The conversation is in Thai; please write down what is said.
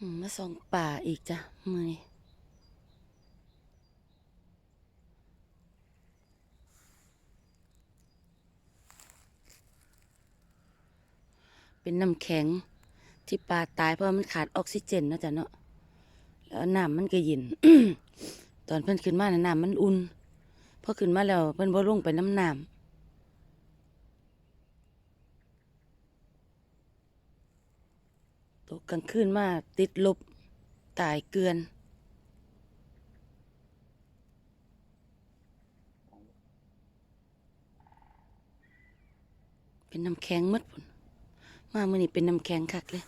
มาส่องป่าอีกจ้ะ มือนี้เป็นน้ำแข็งที่ปลาตายเพราะมันขาดออกซิเจนนาะจ๊ะเนาะ แล้วน้ำมันก็เย็น ตอนเพิ่นขึ้นมาน่ะน้ำมันอุ่น พอขึ้นมาแล้วเพิ่นบ่ลงไปน้ำน้ำ ตกกลางคืนมาติดลบ ตายเกลือน เป็นน้ำแข็งมดพุ่นมามื่อนี้เป็นน้ำแข็งคักเลย